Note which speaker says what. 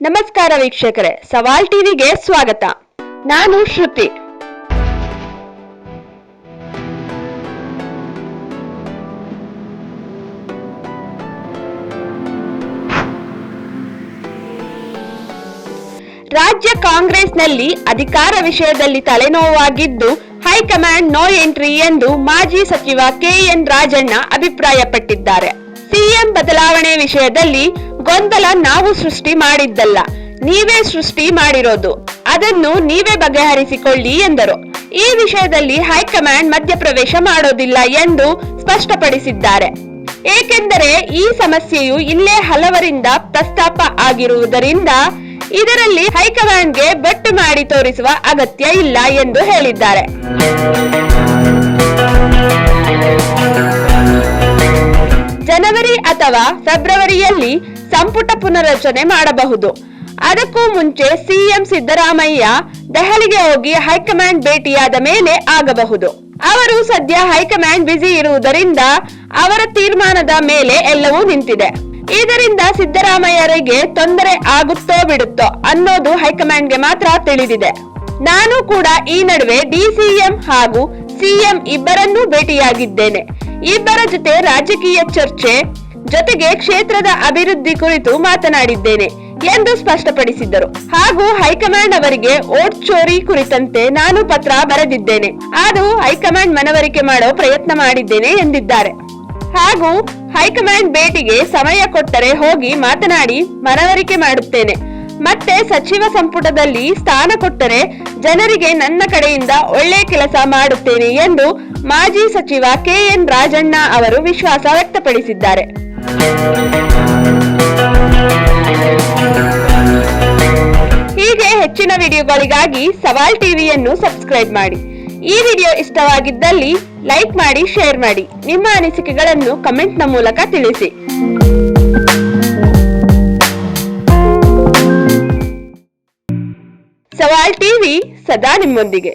Speaker 1: ನಮಸ್ಕಾರ ವೀಕ್ಷಕರೇ, ಸವಾಲ್ ಟಿವಿಗೆ ಸ್ವಾಗತ. ನಾನು ಶ್ರುತಿ. ರಾಜ್ಯ ಕಾಂಗ್ರೆಸ್ನಲ್ಲಿ ಅಧಿಕಾರ ವಿಷಯದಲ್ಲಿ ತಲೆನೋವಾಗಿದ್ದು ಹೈಕಮಾಂಡ್ ನೋ ಎಂಟ್ರಿ ಎಂದು ಮಾಜಿ ಸಚಿವ ಕೆಎನ್ ರಾಜಣ್ಣ ಅಭಿಪ್ರಾಯಪಟ್ಟಿದ್ದಾರೆ. ಸಿಎಂ ಬದಲಾವಣೆ ವಿಷಯದಲ್ಲಿ ಗೊಂದಲ ನಾವು ಸೃಷ್ಟಿ ಮಾಡಿದ್ದಲ್ಲ. ನೀವೇ ಸೃಷ್ಟಿ ಮಾಡಿರೋದು. ಅದನ್ನು ನೀವೇ ಬಗೆಹರಿಸಿಕೊಳ್ಳಿ ಎಂದರು. ಈ ವಿಷಯದಲ್ಲಿ ಹೈಕಮಾಂಡ್ ಮಧ್ಯಪ್ರವೇಶ ಮಾಡೋದಿಲ್ಲ ಎಂದು ಸ್ಪಷ್ಟಪಡಿಸಿದ್ದಾರೆ. ಏಕೆಂದರೆ ಈ ಸಮಸ್ಯೆಯು ಇಲ್ಲೇ ಹಲವರಿಂದ ಪ್ರಸ್ತಾಪ ಆಗಿರುವುದರಿಂದ ಇದರಲ್ಲಿ ಹೈಕಮಾಂಡ್ಗೆ ಬಟ್ಟು ಮಾಡಿ ತೋರಿಸುವ ಅಗತ್ಯ ಇಲ್ಲ ಎಂದು ಹೇಳಿದ್ದಾರೆ. ಅಥವಾ ಫೆಬ್ರವರಿಯಲ್ಲಿ ಸಂಪುಟ ಪುನರಚನೆ ಮಾಡಬಹುದು. ಅದಕ್ಕೂ ಮುಂಚೆ ಸಿಎಂ ಸಿದ್ದರಾಮಯ್ಯ ದೆಹಲಿಗೆ ಹೋಗಿ ಹೈಕಮಾಂಡ್ ಭೇಟಿಯಾದ ಮೇಲೆ ಆಗಬಹುದು. ಅವರು ಸದ್ಯ ಹೈಕಮಾಂಡ್ ಬ್ಯುಸಿ ಇರುವುದರಿಂದ ಅವರ ತೀರ್ಮಾನದ ಮೇಲೆ ಎಲ್ಲವೂ ನಿಂತಿದೆ. ಇದರಿಂದ ಸಿದ್ದರಾಮಯ್ಯರಿಗೆ ತೊಂದರೆ ಆಗುತ್ತೋ ಬಿಡುತ್ತೋ ಅನ್ನೋದು ಹೈಕಮಾಂಡ್ಗೆ ಮಾತ್ರ ತಿಳಿದಿದೆ. ನಾನು ಕೂಡ ಈ ನಡುವೆ ಡಿಸಿಎಂ ಹಾಗೂ ಸಿಎಂ ಇಬ್ಬರನ್ನೂ ಭೇಟಿಯಾಗಿದ್ದೇನೆ. ಇಬ್ಬರ ಜೊತೆ ರಾಜಕೀಯ ಚರ್ಚೆ ಜೊತೆಗೆ ಕ್ಷೇತ್ರದ ಅಭಿವೃದ್ಧಿ ಕುರಿತು ಮಾತನಾಡಿದ್ದೇನೆ ಎಂದು ಸ್ಪಷ್ಟಪಡಿಸಿದ್ದರು. ಹಾಗೂ ಹೈಕಮಾಂಡ್ ಅವರಿಗೆ ಓಟ್ ಚೋರಿ ಕುರಿತಂತೆ ನಾನು ಪತ್ರ ಬರೆದಿದ್ದೇನೆ. ಅದು ಹೈಕಮಾಂಡ್ ಮನವರಿಕೆ ಮಾಡೋ ಪ್ರಯತ್ನ ಮಾಡಿದ್ದೇನೆ ಎಂದಿದ್ದಾರೆ. ಹಾಗೂ ಹೈಕಮಾಂಡ್ ಭೇಟಿಗೆ ಸಮಯ ಕೊಟ್ಟರೆ ಹೋಗಿ ಮಾತನಾಡಿ ಮನವರಿಕೆ ಮಾಡುತ್ತೇನೆ. ಮತ್ತೆ ಸಚಿವ ಸಂಪುಟದಲ್ಲಿ ಸ್ಥಾನ ಕೊಟ್ಟರೆ ಜನರಿಗೆ ನನ್ನ ಕಡೆಯಿಂದ ಒಳ್ಳೆ ಕೆಲಸ ಮಾಡುತ್ತೇನೆ ಎಂದು ಮಾಜಿ ಸಚಿವ ಕೆಎನ್ ರಾಜಣ್ಣ ಅವರು ವಿಶ್ವಾಸ ವ್ಯಕ್ತಪಡಿಸಿದ್ದಾರೆ. ಹೀಗೆ ಹೆಚ್ಚಿನ ವಿಡಿಯೋಗಳಿಗಾಗಿ ಸವಾಲ್ ಟಿವಿಯನ್ನು ಸಬ್ಸ್ಕ್ರೈಬ್ ಮಾಡಿ. ಈ ವಿಡಿಯೋ ಇಷ್ಟವಾಗಿದ್ದಲ್ಲಿ ಲೈಕ್ ಮಾಡಿ, ಶೇರ್ ಮಾಡಿ. ನಿಮ್ಮ ಅನಿಸಿಕೆಗಳನ್ನು ಕಮೆಂಟ್ನ ಮೂಲಕ ತಿಳಿಸಿ. ಸವಾಲ್ ಟಿವಿ ಸದಾ ನಿಮ್ಮೊಂದಿಗೆ.